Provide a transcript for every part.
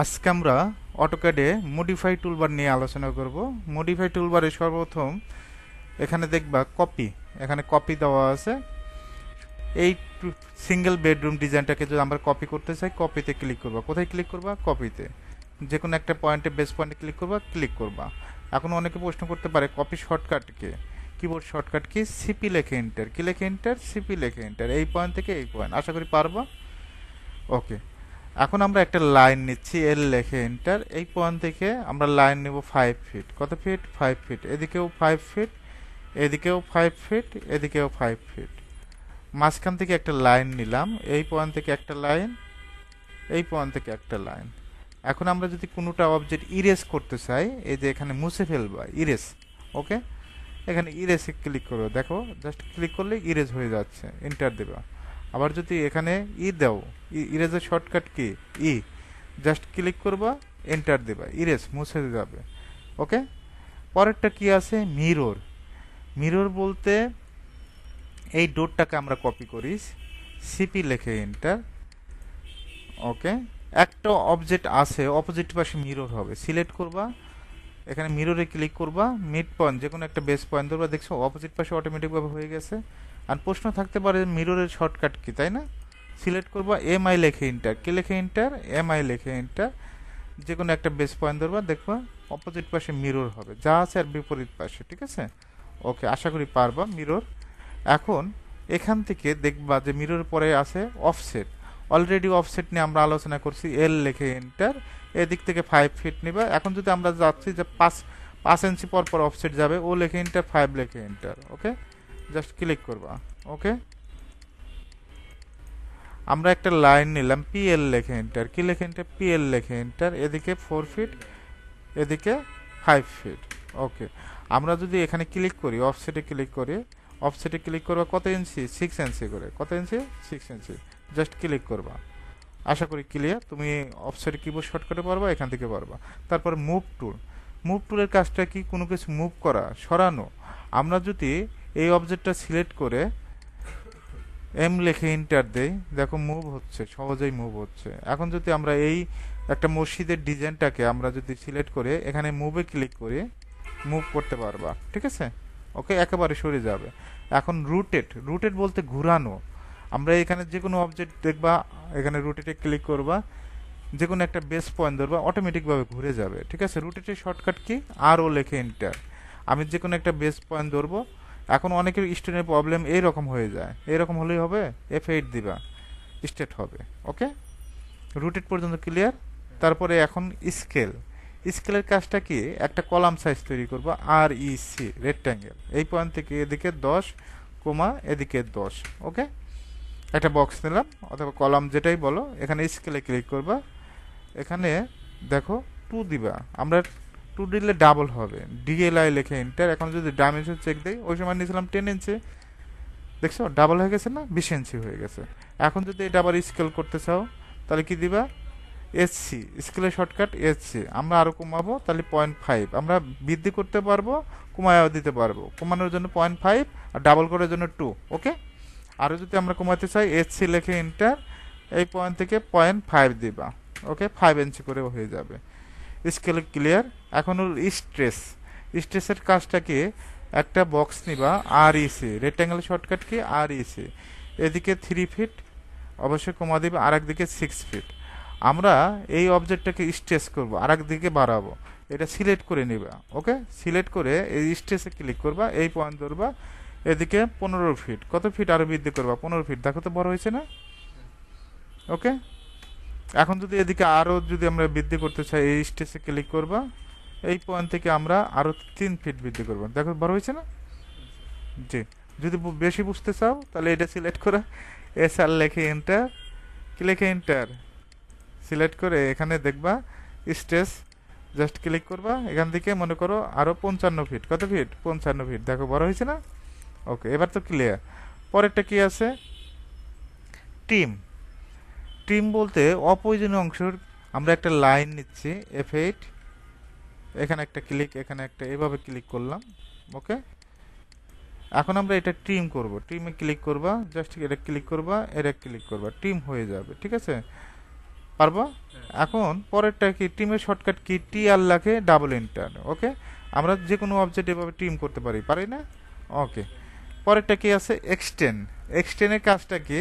আজকে আমরা অটোক্যাডে modify toolbar নিয়ে আলোচনা করব। মডিফাই টুলবারে সর্বপ্রথম এখানে দেখবা কপি এখানে কপি দেওয়া আছে। এই সিঙ্গেল বেডরুম ডিজাইনটাকে যদি আমরা কপি করতে চাই কপিতে ক্লিক করবা। কোথায় ক্লিক করবা? কপিতে যে কোনো একটা পয়েন্টে বেস পয়েন্টে ক্লিক করবা ক্লিক করবা। এখন অনেকে প্রশ্ন করতে পারে কপি শর্টকাটকে কিবোর্ড শর্টকাট কি? সিপি লেখে এন্টার কি লেখে এন্টার সিপি লেখে এন্টার এই পয়েন্ট থেকে এই পয়েন্ট আশা করি পারবা? ওকে এখন আমরা একটা লাইন নিচ্ছি এল লেখে এন্টার এই পয়েন্ট থেকে আমরা লাইন নেব ফাইভ ফিট কত ফিট ফাইভ ফিট এদিকেও ফাইভ ফিট এদিকেও ফাইভ ফিট এদিকেও ফাইভ ফিট মাঝখান থেকে একটা লাইন নিলাম, এই পয়েন্ট থেকে একটা লাইন এই পয়েন্ট থেকে একটা লাইন এখন আমরা যদি কোনোটা অবজেক্ট ইরেজ করতে চাই, এই যে এখানে মুছে ফেলবা ইরেজ ওকে এখানে ইরেজে ক্লিক করো দেখো জাস্ট ক্লিক করলে ইরেজ হয়ে যাচ্ছে এন্টার দেবা। আবার যদি এখানে ই দাও ইরেজের শর্টকাট কি? ই। জাস্ট ক্লিক করবা এন্টার দেবা। ইরেজ মুছে যাবে ওকে পরেরটা কি আছে? মিরর মিরর বলতে এই ডোরটাকে আমরা কপি করি সিপি লেখে এন্টার ওকে একটা অবজেক্ট আছে অপোজিট পাশে মিরর হবে। সিলেক্ট করবা। এখানে মিররে ক্লিক করবা। মিড পয়েন্ট যে কোনো একটা বেস পয়েন্ট ধরবা। দেখছ অপোজিট পাশে অটোমেটিকভাবে হয়ে গেছে। আর প্রশ্ন থাকতে পারে মিররের শর্টকাট কি, তাই না? সিলেক্ট করবা এম আই লেখে ইন্টার কে লেখে ইন্টার এম আই লেখে ইন্টার যে কোনো একটা বেস পয়েন্ট ধরবা, দেখবা অপোজিট পাশে মিরর হবে। যা আছে আর বিপরীত পাশে, ঠিক আছে? ওকে আশা করি পারবা মিরর এখন এখান থেকে দেখবা যে মিরর পরে আছে অফসেট অলরেডি অফসেট নিয়ে আমরা আলোচনা করছি এল লেখে এন্টার এদিক থেকে ফাইভ ফিট নিবা। এখন যদি আমরা যাচ্ছি যে পাঁচ পাঁচ ইঞ্চি পর পর অফসেট যাবে, ও লেখে এন্টার ফাইভ লেখে এন্টার ওকে জাস্ট ক্লিক করবা ওকে আমরা একটা লাইন নিলাম পিএল লেখে এন্টার কি লেখে এন্টার পিএল লেখে এন্টার এদিকে ফোর ফিট এদিকে ফাইভ ফিট ওকে আমরা যদি এখানে ক্লিক করি অফসেটে ক্লিক করি অফসেটে ক্লিক করবা কত ইঞ্চি সিক্স ইঞ্চি করে। কত inch six inch just click করবা। আশা করি ক্লিয়ার তুমি অফসেটে কিবোর্ড শর্টকাটে পারবা এখান থেকে পারবা তারপর মুভ টুল মুভ টুলের কাজটা কি? কোনো কিছু মুভ করা, সরানো। আমরা যদি এই অবজেক্টটা সিলেক্ট করে এম লেখে ইন্টার দেই। দেখো মুভ হচ্ছে, সহজেই মুভ হচ্ছে। এখন যদি আমরা এই একটা মসজিদের ডিজাইনটাকে আমরা যদি সিলেক্ট করে, এখানে মুভে ক্লিক করে মুভ করতে পারবা, ঠিক আছে? ওকে একেবারে সরে যাবে। এখন রুটেড রুটেড বলতে ঘুরানো। আমরা এখানে যে কোনো অবজেক্ট দেখবা, এখানে রুটেটে ক্লিক করবা, যে কোনো একটা বেস পয়েন্ট ধরবা অটোমেটিকভাবে ঘুরে যাবে, ঠিক আছে? রুটেটের শর্টকাট কি? আর ও লেখে এন্টার আমি যে কোনো একটা বেস পয়েন্ট ধরবো এখন অনেকের স্টুডেন্টের প্রবলেম এইরকম হয়ে যায়। এইরকম হলেই হবে এফ এইট দিবা স্টেট হবে ওকে রুটেড পর্যন্ত ক্লিয়ার তারপরে এখন স্কেল স্কেলের কাজটা কি? একটা কলাম সাইজ তৈরি করব আর ই সি রেক্ট্যাঙ্গেল এই পয়েন্ট থেকে এদিকে দশ কোমা এদিকে দশ ওকে একটা বক্স নিলাম, অথবা কলাম যেটাই বলো, এখানে স্কেলে ক্লিক করবা। এখানে দেখো টু দিবা। আমরা টু দিলে ডাবল হবে। ডিএলআই লেখে এন্টার এখন যদি ডাইমেনশন চেক দেই, ওই সময় নিয়েছিলাম টেন ইঞ্চি দেখছ? ডাবল হয়ে গেছে না? বিশ ইঞ্চি হয়ে গেছে। এখন যদি এটা আবার স্কেল করতে চাও, তাহলে কি দিবা? এসসি স্কেলের শর্টকাট এসসি আমরা আরও কমাবো, তাহলে পয়েন্ট ফাইভ আমরা বৃদ্ধি করতে পারব, কমায়ও দিতে পারব। কমানোর জন্য পয়েন্ট ফাইভ আর ডাবল করার জন্য টু ওকে আরও যদি আমরা কমাতে চাই এসসি লেখে এন্টার এই পয়েন্ট থেকে পয়েন্ট ফাইভ দিবা ওকে ফাইভ ইঞ্চি করে হয়ে যাবে। স্কেল ক্লিয়ার এখন হল স্ট্রেস স্ট্রেসের কাজটা কি একটা বক্স নিবা আর ইসি রেক্ট্যাঙ্গেল শর্টকাট কি? আর ইসি এদিকে থ্রি ফিট অবশ্যই কমা দিবে আর একদিকে সিক্স ফিট আমরা এই অবজেক্টটাকে স্ট্রেস করব আর একদিকে বাড়াবো। এটা সিলেক্ট করে নিবা ওকে সিলেক্ট করে এই স্ট্রেসে ক্লিক করবা, এই পয়েন্ট ধরবা, এদিকে পনেরো ফিট কত ফিট আরও বৃদ্ধি করবা? পনেরো ফিট দেখো তো বড় হয়েছে না? ওকে এখন যদি এদিকে আরও যদি আমরা বৃদ্ধি করতে চাই, এই স্টেজে ক্লিক করবা, এই পয়েন্ট থেকে আমরা আরও তিন ফিট বৃদ্ধি করব। দেখো, বড় হয়েছে না? জি। যদি বেশি বুঝতে চাও, তাহলে এটা সিলেক্ট করে এস আর লেখে এন্টার কি লেখে এন্টার সিলেক্ট করে এখানে দেখবা, স্টেজ জাস্ট ক্লিক করবা। এখান থেকে মনে করো আরও পঞ্চান্ন ফিট কত ফিট পঞ্চান্ন ফিট দেখো, বড় হয়েছে না? ওকে এবার তো ক্লিয়ার পরেরটা কি আছে? টিম টিম বলতে অপ্রয়োজনীয় অংশের আমরা একটা লাইন নিচ্ছি এফ এইট এখানে একটা ক্লিক এখানে একটা এভাবে ক্লিক করলাম ওকে এখন আমরা এটা ট্রিম করব। ট্রিমে ক্লিক করবা জাস্ট এটা ক্লিক করবা এটা ক্লিক করবা ট্রিম হয়ে যাবে ঠিক আছে? পারবা? এখন পরেরটা কি টিমের শর্টকাট কি টি আর লাগে ডাবল এন্টার ওকে আমরা যে কোনো অবজেক্ট এভাবে টিম করতে পারি পারি না? ওকে পরেরটা কি আছে? এক্সটেন এক্সটেনের কাজটা কি?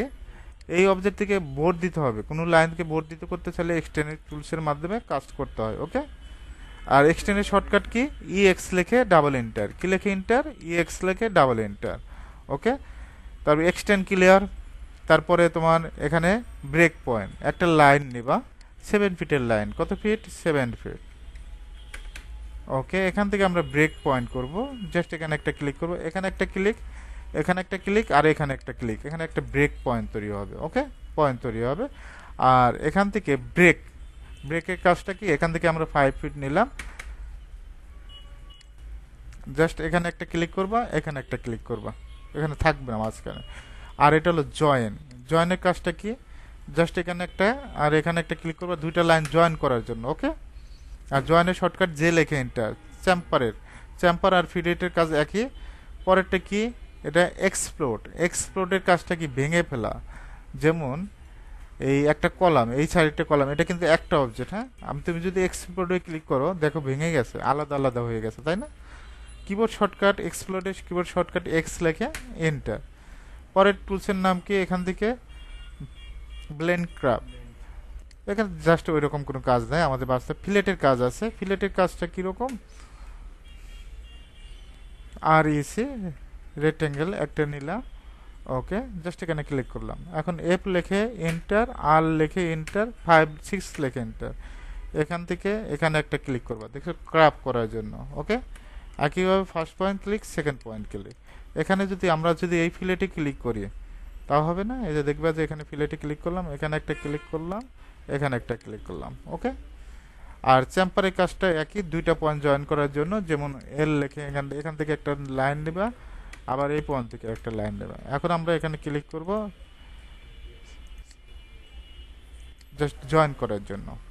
এই অবজেক্ট থেকে বোর্ড দিতে হবে। কোনো লাইনকে বোর্ড দিতে করতে চাইলে এক্সটেন্ডের টুলসের মাধ্যমে কাজ করতে হয় ওকে আর এক্সটেন্ডের শর্টকাট কি? ইএক্স লেখে ডাবল এন্টার কি লেখে এন্টার ইএক্স লেখে ডাবল এন্টার ওকে তারপর এক্সটেন্ড ক্লিয়ার তারপরে তোমার এখানে ব্রেক পয়েন্ট একটা লাইন নিবা। সেভেন ফিটের লাইন কত ফিট সেভেন ফিট ওকে এখান থেকে আমরা ব্রেক পয়েন্ট করব। জাস্ট এখানে একটা ক্লিক করব। এখানে একটা ক্লিক এখানে একটা ক্লিক আর এখানে একটা ক্লিক এখানে একটা ব্রেক পয়েন্ট তৈরি হবে ওকে পয়েন্ট তৈরি হবে। আর এখান থেকে ব্রেক ব্রেকের কাজটা কি? এখান থেকে আমরা ফাইভ ফিট নিলাম। জাস্ট এখানে একটা ক্লিক করবা, এখানে একটা ক্লিক করবা। এখানে থাকবে না মাঝখানে। আর এটা হলো জয়েন জয়েনের কাজটা কি? জাস্ট এখানে একটা, আর এখানে একটা ক্লিক করবা, দুইটা লাইন জয়েন করার জন্য ওকে আর জয়েনের শর্টকাট যে লেখে এন্টার চ্যাম্পারের চ্যাম্পার আর ফিডেটের কাজ একই। পরেরটা কি? এটা এক্সপ্লোড এক্সপ্লোডের কাজটা কি? ভেঙে ফেলা। যেমন এই একটা কলাম, এই সাইডটা কলাম, এটা কিন্তু একটা অবজেক্ট হ্যাঁ? আমি, তুমি যদি এক্সপ্লোডে ক্লিক করো, দেখো ভেঙে গেছে, আলাদা আলাদা হয়ে গেছে, তাই না? কিবোর্ড শর্টকাট এক্সপ্লোডে কিবোর্ড শর্টকাট এক্স লেখে এন্টার পরের টুলসের নাম কি? এখান থেকে ব্লেন্ড ক্রাফট এখানে জাস্ট ওই রকম কোনো কাজ নেই, আমাদের বাস্তব ফিলেটের কাজ আছে। ফিলেটের কাজটা কীরকম? আর ইসি রেক্টেঙ্গেল একটা নিলাম ওকে জাস্ট এখানে ক্লিক করলাম। এখন এফ লেখে এন্টার আর লেখে এন্টার ফাইভ সিক্স লেখে এন্টার এখান থেকে এখানে একটা ক্লিক করবা, দেখছ ক্রাফ করার জন্য ওকে একইভাবে first point click second point click এখানে যদি আমরা যদি এই ফিলেটে ক্লিক করি, তাও হবে না? এই যে দেখবা যে এখানে ফিলেটে ক্লিক করলাম, এখানে একটা ক্লিক করলাম, এখানে একটা ক্লিক করলাম ওকে আর চ্যাম্পারের কাজটা একই, দুইটা পয়েন্ট জয়েন করার জন্য, যেমন এল লেখে এখান এখান থেকে একটা লাইন নেবা আবার এই পয়েন্ট থেকে একটা লাইন দেবে এখন আমরা এখানে ক্লিক করব জাস্ট জয়েন করার জন্য।